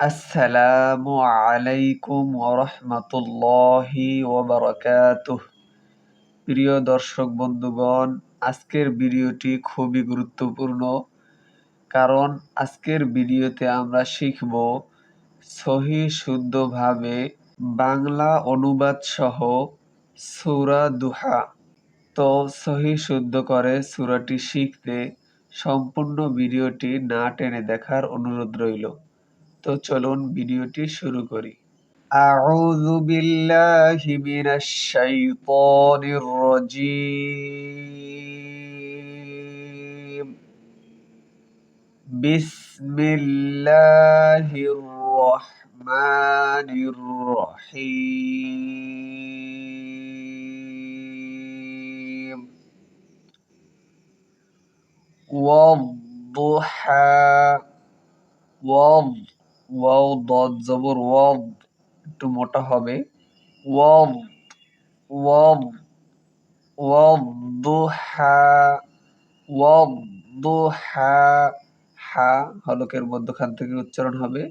আসসালামু আলাইকুম ওরহমতুল্লাহি ওবরাকাতুহ। প্রিয় দর্শক বন্ধুগণ, আজকের ভিডিওটি খুবই গুরুত্বপূর্ণ কারণ আজকের ভিডিওতে আমরা শিখব সহি শুদ্ধভাবে বাংলা অনুবাদ সহ সুরা দুহা। তো সহি শুদ্ধ করে সুরাটি শিখতে সম্পূর্ণ ভিডিওটি না টেনে দেখার অনুরোধ রইল। তো চলুন ভিডিওটি শুরু করি أعوذ بالله من الشيطان الرجيم بسم الله الرحمن الرحيم والضحى والضحى ওয়াও, দদ, জবর ওয়াদ একটু মোটা হবে। ওয়াদ ওয়াদ ওয়াদ্দুহা ওয়াদ্দুহা হা হলকের মধ্যখান থেকে উচ্চারণ হবে।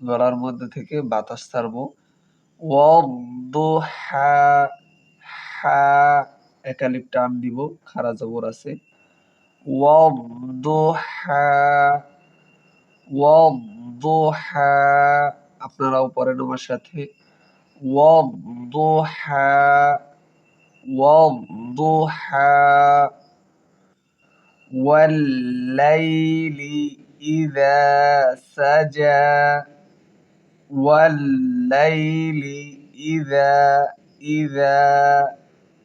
গলার মধ্যে থেকে বাতাস ছাড়বো। ওয়াদ্দুহা হা একালিপ টান দিব খারা জবর আছে। ওয়াদ্দুহা ওয়াদ্দুহা আপনারাও পড়েন আমার সাথে ওয়াদ্দুহা ওয়াদ্দুহা والليل إذا سجى والليل إذا إذا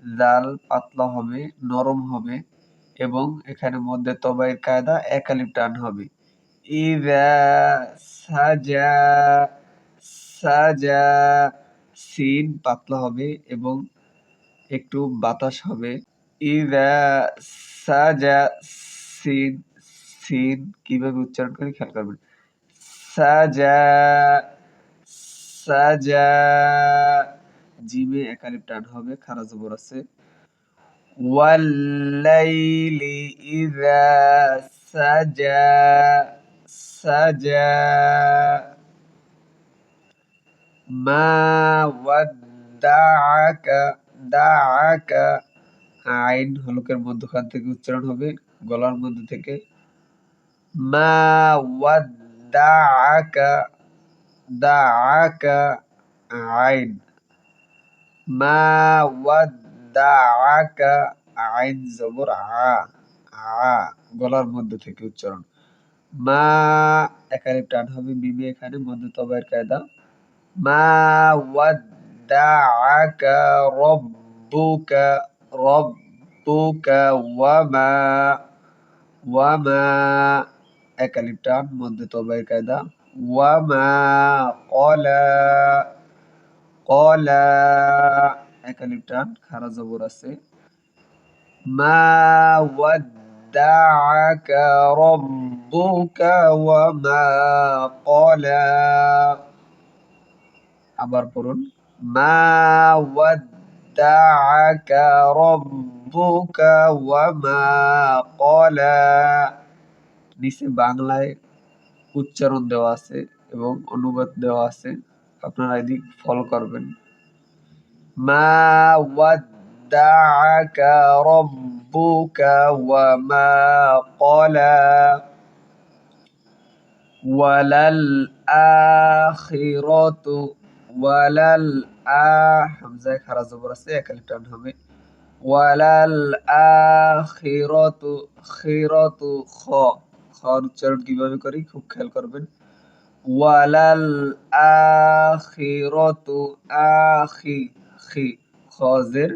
জাল পাতলা হবে নরম হবে এবং এখানে মধ্যে তবাইয়ের কায়দা একালিপ টান হবে ইদা সাজা সাজা সিন পাতলা হবে এবং একটু বাতাস হবে। ইদা সাজা সিন সিন কীভাবে উচ্চারণ করে খেয়াল করবেন। সাজা সাজা জিমে একালিপ টান হবে খারা জবর আছে। ওয়াল্লাইলি ইদা সাজা সাজা মা ওয়াদ্দাআকা দাআকা আইন হলকের মধ্যখান থেকে উচ্চারণ হবে, গলার মধ্যে থেকে। মা ওয়াদ্দাআকা দাআকা আইন মা ওয়াদ্দাআকা আইন জবর আ আ, গলার মধ্যে থেকে উচ্চারণ। মা একারে টান হবে মিমে এখানে মধ্য তবায়ের কায়দা। মা ওয়াদ্দাআকা রব্বুকা রব্বুকা ওয়ামা ওয়ামা একালিপ টান মধ্য তবায়ের কায়দা। ওয়ামা, কলা কলা একালিপ টান খারা জবর আছে। মা ওয়াদ ودعك ربك وما قلى আবার পড়ুন মা ودعك ربك وما قلى নিচে বাংলায় উচ্চারণ দেওয়া আছে এবং অনুবাদ দেওয়া আছে আপনারা এদিক ফলো করবেন মা ودعك ربك ربك وما قلى وللآخرة ولل হামজা খারা জবর আছে একালি টান হবে ওয়ালাল আখিরাতু খিরাতু খ খর উচ্চারণ কিভাবে করি খুব খেয়াল করবেন ওয়ালাল আখিরাতু আখি খি খজের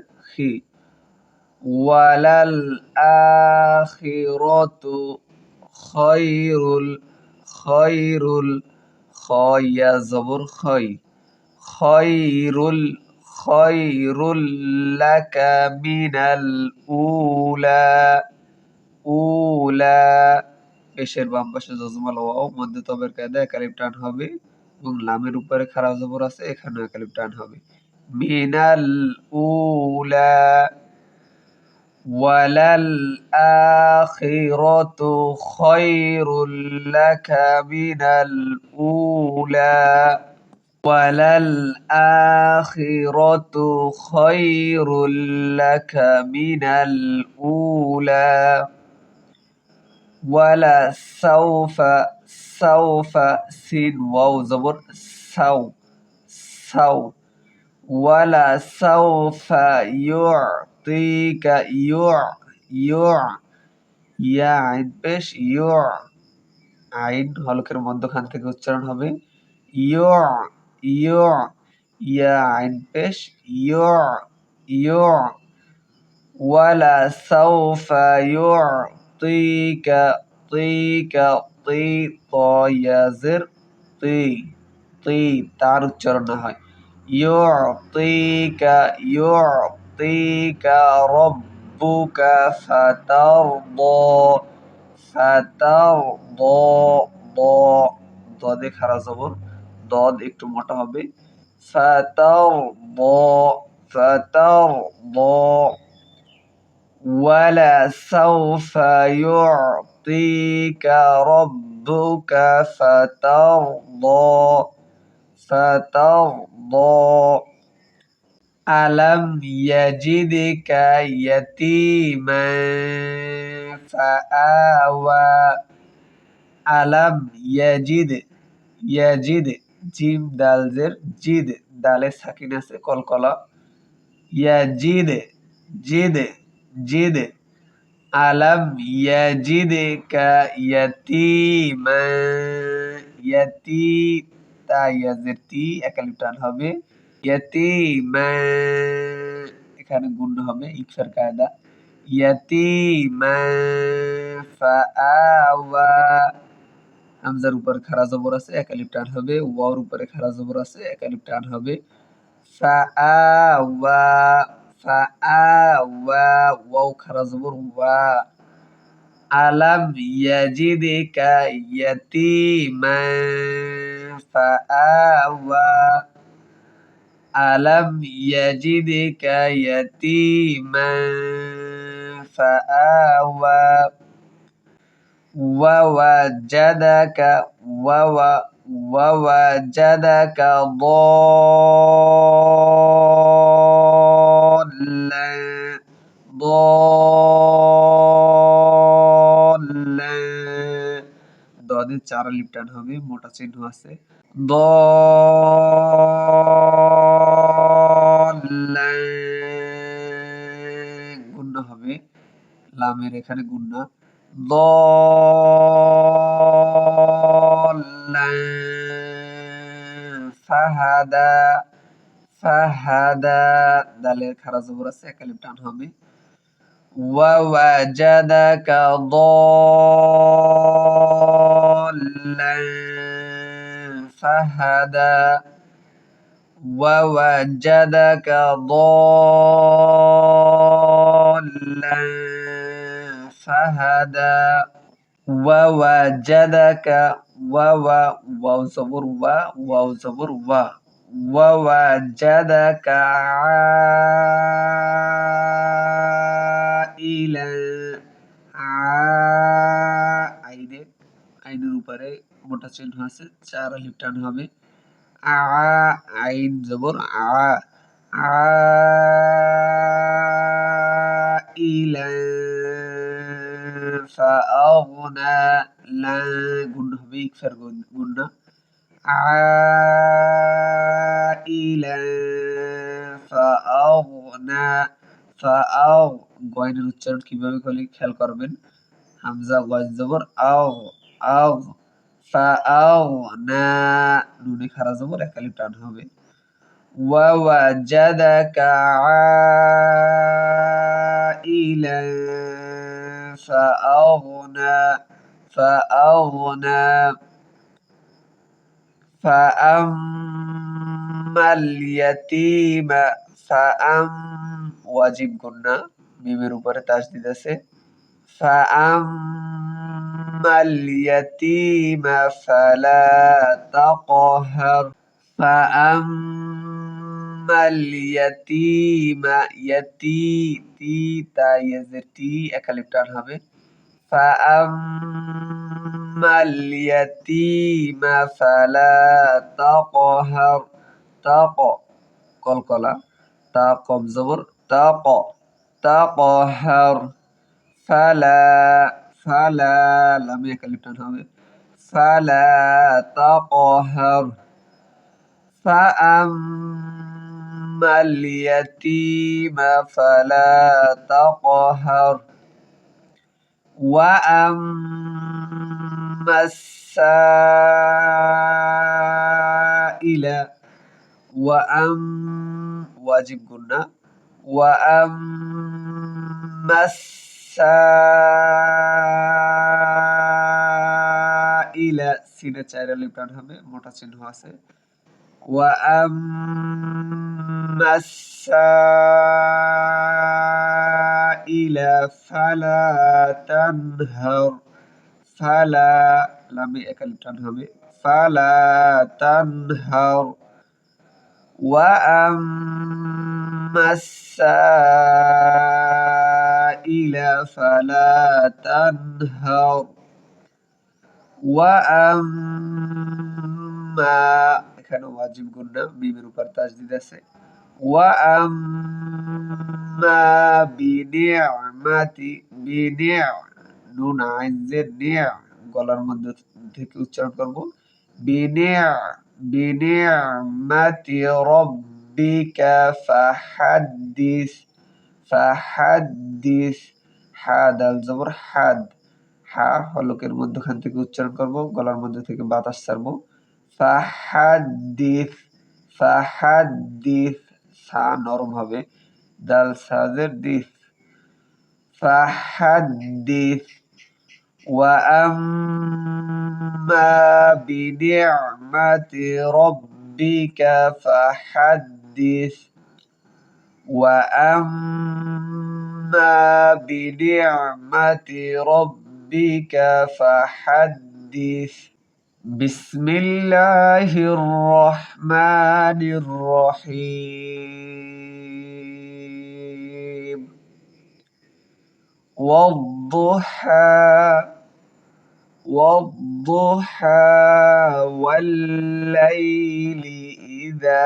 আখিরাতু খৈরুল খৈরুল খয়া জবর খই খৈরুল খৈরুল লাকা মিনাল উলা উলা পেশের বাম পাশে জজমাল ওয়াও মধ্যে তবের কায়দা একালিপ টান হবে এবং লামের উপরে খারাপ জবর আছে এখানে একালিপ টান হবে। من الأولى وللآخرة خير لك من الأولى وللآخرة خير لك من الأولى ولسوف سوف سين واو زبر سو سو ولسوف يعطيك يع يع ইয়া আইন পেশ ইয় আইন হলকের মধ্যখান থেকে উচ্চারণ হবে ইয় ইয় ইয়া আইন পেশ ইয় ইয় ওয়ালা সাউফা ইউতিকা তিকা তি তয়াজের তি তি তার উচ্চারণ না হয় ইউতিকা ইউতিকা রব্বুকা ফাতারদা ফাতারদা দ দদে খারা জবর দদ একটু মোটা হবে ফাতারদা ফাতারদা ولسوف يعطيك ربك فترضى فترضى ألم يجدك يتيما فآوى ألم يجد يجد جيم دال زر جيد دال سكينة से कलकला يجد جد جد ألم يجدك يتيما يتيم তা ইয়াজের তি একালিপ টান হবে। ইয়াতিমা এখানে গুণ হবে, ইকফার কায়দা। ইয়াতিমা ফাআওয়া হামজার উপরে খারা জবর আছে একালিপ টান হবে। ওয়ার উপরে খারা জবর আছে একালিপ টান হবে ফাআওয়া ফাআওয়া ওয়াও খারা জবর, ওয়া। আলাম ইয়াজিদিকা ইয়াতিমা fa'awa alam yajidika yatiman fa'awa. Wa wajadaka wa wa wa wajadaka dhalla বাদে চার আলিফ টান হবে, মোটা চিহ্ন আছে। গুণ্য হবে, লামের এখানে ফাহাদা ফাহাদা। দালের খারা জবর আছে, এক ওয়া দা فهدى ووجدك ضالا فهدى ووجدك وو واو زبر و واو زبر و ووجدك عائلا আইনে আইনের উপরে মোটা চিহ্ন আছে চার আলিফ টান হবে আ আইন জবর আ আ ইলা فأغنى لا قلنا بيك فرق قلنا عائلا فأغنى فأغ গয়নের উচ্চারণ কিভাবে করলে খেয়াল করবেন হামজা গজ জবর আও আও فأغنى নুনে খারা জবর একালি টান হবে ووجدك عائلا فأغنى فأغنى فأما اليتيم فأم ওয়াজিব গুন্না মিমের উপরে তাসদিদ আছে فأما اليتيم فلا تقهر فأما اليتيم يتي تي تا يزتي أكاليبتان هبه فأما اليتيم فلا تقهر تق قلقلة تاقم زبر تق تقهر فلا فلا لم يكلف فلا تقهر فأما اليتيم فلا تقهر وأما السائل وأم واجب قلنا وأما السائل সাইলা সিনে চাইরা লিপটান হবে, মোটা চিহ্ন আছে। ওয়া আম্মা সাইলা ফালা তানহার ফালা, লামে একা লিপটান হবে, ফালা তানহার ওয়া আম্মা সাইলা فلا تنهر وأما এখানে ওয়াজিব গুন্না মিমের উপর তাজদিদ আছে ওয়া আম্মা বিনিআমাতি বিনিআ নুন আইন যে নিয়া গলার মধ্যে থেকে উচ্চারণ করব বিনিআ বিনিআমাতি রব্বিকা ফাহাদ্দিস ফাহাদ্দিস হাদ আল জবর হাদ হা হলকের মধ্যখান থেকে উচ্চারণ করব গলার মধ্যে থেকে বাতাস ছাড়বো ফাহাদ্দিস ফাহাদ্দিস সা নরম হবে দাল সাজের দিস ফাহাদ্দিস وأما بنعمة ربك فحدث وأما بنعمة ربك فحدث. بسم الله الرحمن الرحيم. والضحى والضحى والليل إذا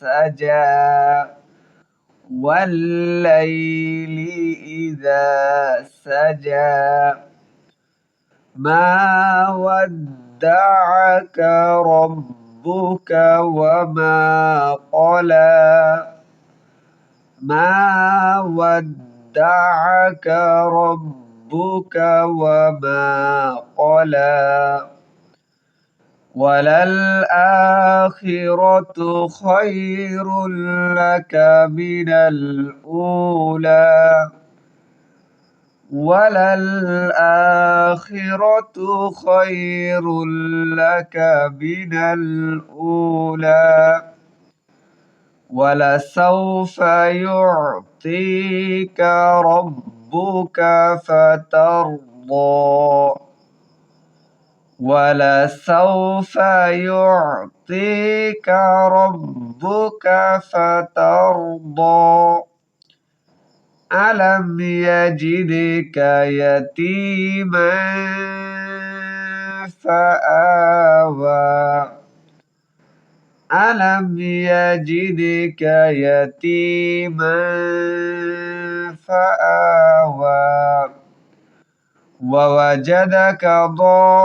سجى. والليل إذا سجى. ما ود ودعك ربك وما قلى. ما ودعك ربك وما قلى. وللآخرة خير لك من الأولى. وللآخرة خير لك من الأولى. ولسوف يعطيك ربك فترضى. ولسوف يعطيك ربك فترضى. ألم يجدك يتيما فآوى. ألم يجدك يتيما فآوى. ووجدك ضالا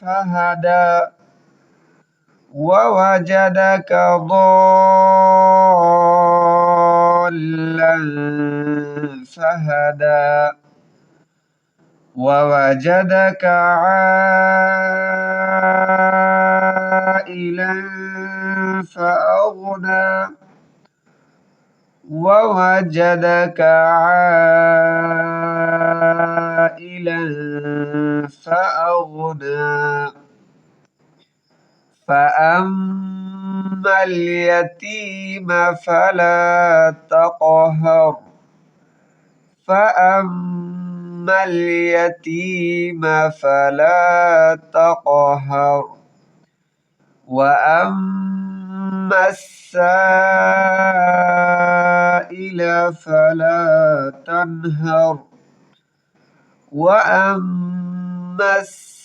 فهدى. ووجدك ضالا فهدى. ووجدك عائلا فأغنى. ووجدك عائلا فأغنى. فأما اليتيم فلا تقهر. فأما اليتيم فلا تقهر. وأما السائل فلا تنهر. وأما السائل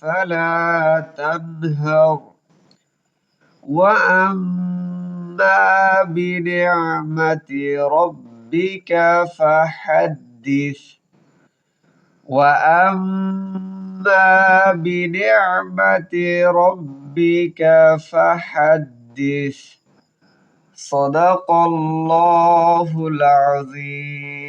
فلا تنهر. وأما بنعمة ربك فحدث. وأما بنعمة ربك فحدث. صدق الله العظيم